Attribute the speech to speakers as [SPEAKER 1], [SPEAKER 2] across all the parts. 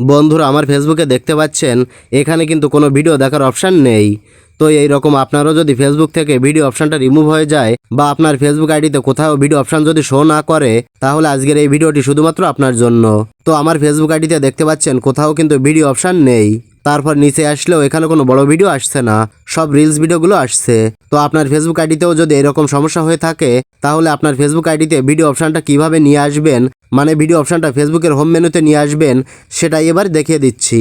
[SPEAKER 1] বন্ধুরা, আমার ফেসবুকে দেখতে পাচ্ছেন, এখানে কিন্তু কোনো ভিডিও দেখার অপশান নেই। তো এই রকম আপনারও যদি ফেসবুক থেকে ভিডিও অপশানটা রিমুভ হয়ে যায়, বা আপনার ফেসবুক আইডিতে কোথাও ভিডিও অপশান যদি শো না করে, তাহলে আজকের এই ভিডিওটি শুধুমাত্র আপনার জন্য। তো আমার ফেসবুক আইডিতে দেখতে পাচ্ছেন, কোথাও কিন্তু ভিডিও অপশান নেই। তারপর নিচে আসলেও এখানে কোনো বড় ভিডিও আসছে না, সব রিলস ভিডিওগুলো আসছে। তো আপনার ফেসবুক আইডিতেও যদি এরকম সমস্যা হয়ে থাকে, তাহলে আপনার ফেসবুক আইডিতে ভিডিও অপশানটা কীভাবে নিয়ে আসবেন মানে ভিডিও অপশানটা ফেসবুকের হোম মেনুতে নিয়ে আসবেন সেটাই এবার দেখিয়ে দিচ্ছি।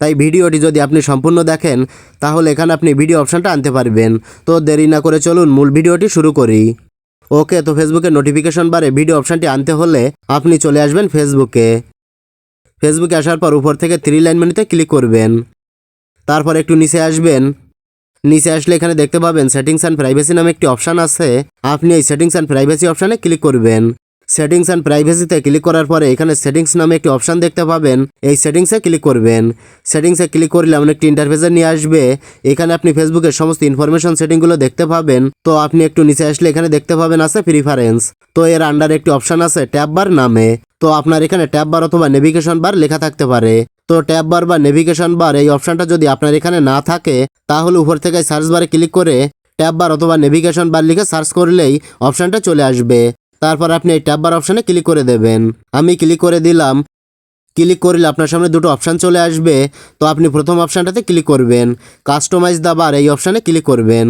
[SPEAKER 1] তাই ভিডিওটি যদি আপনি সম্পূর্ণ দেখেন, তাহলে এখানে আপনি ভিডিও অপশানটা আনতে পারবেন। তো দেরি না করে চলুন মূল ভিডিওটি শুরু করি। ওকে, তো ফেসবুকের নোটিফিকেশন বারে ভিডিও অপশানটি আনতে হলে আপনি চলে আসবেন ফেসবুকে ফেসবুকে আসার পর উপর থেকে থ্রি লাইন মেনুতে ক্লিক করবেন। তারপর একটু নিচে আসবেন। নিচে আসলে এখানে দেখতে পাবেন সেটিংস অ্যান্ড প্রাইভেসি নামে একটি অপশান আছে। আপনি এই সেটিংস অ্যান্ড প্রাইভেসি অপশানে ক্লিক করবেন। সেটিংস অ্যান্ড প্রাইভেসিতে ক্লিক করার পরে এখানে সেটিংস নামে একটি অপশান দেখতে পাবেন। এই সেটিংসে ক্লিক করবেন। সেটিংসে ক্লিক করলে এমন একটি ইন্টারফেসে নিয়ে আসবে। এখানে আপনি ফেসবুকের সমস্ত ইনফরমেশন সেটিংগুলো দেখতে পাবেন। তো আপনি একটু নিচে আসলে এখানে দেখতে পাবেন আছে প্রিফারেন্স তো এর আন্ডার একটি অপশান আছে ট্যাব বার নামে। তো আপনার এখানে ট্যাব বার অথবা নেভিগেশন বার লেখা থাকতে পারে। তো ট্যাব বার বা নেভিগেশন বার এই অপশানটা যদি আপনার এখানে না থাকে, তাহলে উপর থেকে সার্চ বারে ক্লিক করে ট্যাব বার অথবা নেভিগেশন বার লিখে সার্চ করলেই অপশানটা চলে আসবে। তারপর আপনি এই ট্যাব বার অপশানে ক্লিক করে দেবেন। আমি ক্লিক করে দিলাম। ক্লিক করলে আপনার সামনে দুটো অপশান চলে আসবে। তো আপনি প্রথম অপশানটাতে ক্লিক করবেন। কাস্টমাইজ দা বার এই অপশানে ক্লিক করবেন।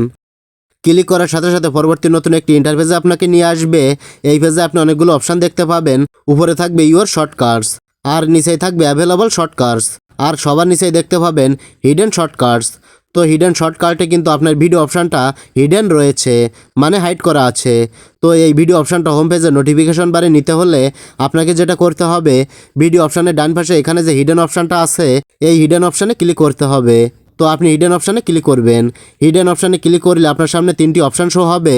[SPEAKER 1] ক্লিক করার সাথে সাথে পরবর্তী নতুন একটি ইন্টারফেসে আপনাকে নিয়ে আসবে। এই পেজে আপনি অনেকগুলো অপশান দেখতে পাবেন। উপরে থাকবে ইউর শর্টকাটস আর নিচেই থাকবে অ্যাভেলেবল শর্টকাটস আর সবার নিচেই দেখতে পাবেন হিডেন শর্টকাটস তো হিডেন শর্টকাটে কিন্তু আপনার ভিডিও অপশানটা হিডেন রয়েছে মানে হাইড করা আছে। তো এই ভিডিও অপশানটা হোম পেজে নোটিফিকেশন বারে নিতে হলে আপনাকে যেটা করতে হবে ভিডিও অপশানের ডান পাশে এখানে যে হিডেন অপশানটা আছে, এই হিডেন অপশানে ক্লিক করতে হবে। তো আপনি হিডেন অপশানে ক্লিক করবেন। হিডেন অপশানে ক্লিক করলে আপনার সামনে তিনটি অপশান শো হবে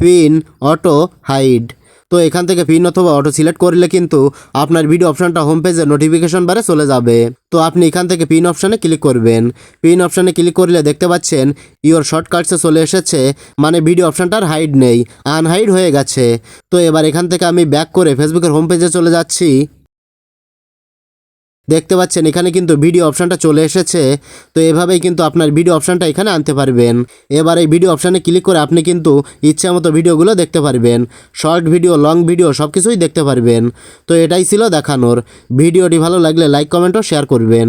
[SPEAKER 1] পিন অটো হাইড তো এখান থেকে পিন অথবা অটো সিলেক্ট করলে কিন্তু আপনার ভিডিও অপশানটা হোম পেজের নোটিফিকেশন বারে চলে যাবে। তো আপনি এখান থেকে পিন অপশানে ক্লিক করবেন। পিন অপশানে ক্লিক করলে দেখতে পাচ্ছেন ইওর শর্টকাটসে চলে এসেছে মানে ভিডিও অপশানটার হাইড নেই আনহাইড হয়ে গেছে। তো এবার এখান থেকে আমি ব্যাক করে ফেসবুকের হোম পেজে চলে যাচ্ছি। দেখতে পাচ্ছেন, এখানে কিন্তু ভিডিও অপশানটা চলে এসেছে। তো এভাবেই কিন্তু আপনার ভিডিও অপশানটা এখানে আনতে পারবেন। এবার এই ভিডিও অপশানে ক্লিক করে আপনি কিন্তু ইচ্ছা মতো ভিডিওগুলো দেখতে পারবেন। শর্ট ভিডিও লং ভিডিও সব কিছুই দেখতে পারবেন। তো এটাই ছিল দেখানোর। ভিডিওটি ভালো লাগলে লাইক কমেন্টও শেয়ার করবেন।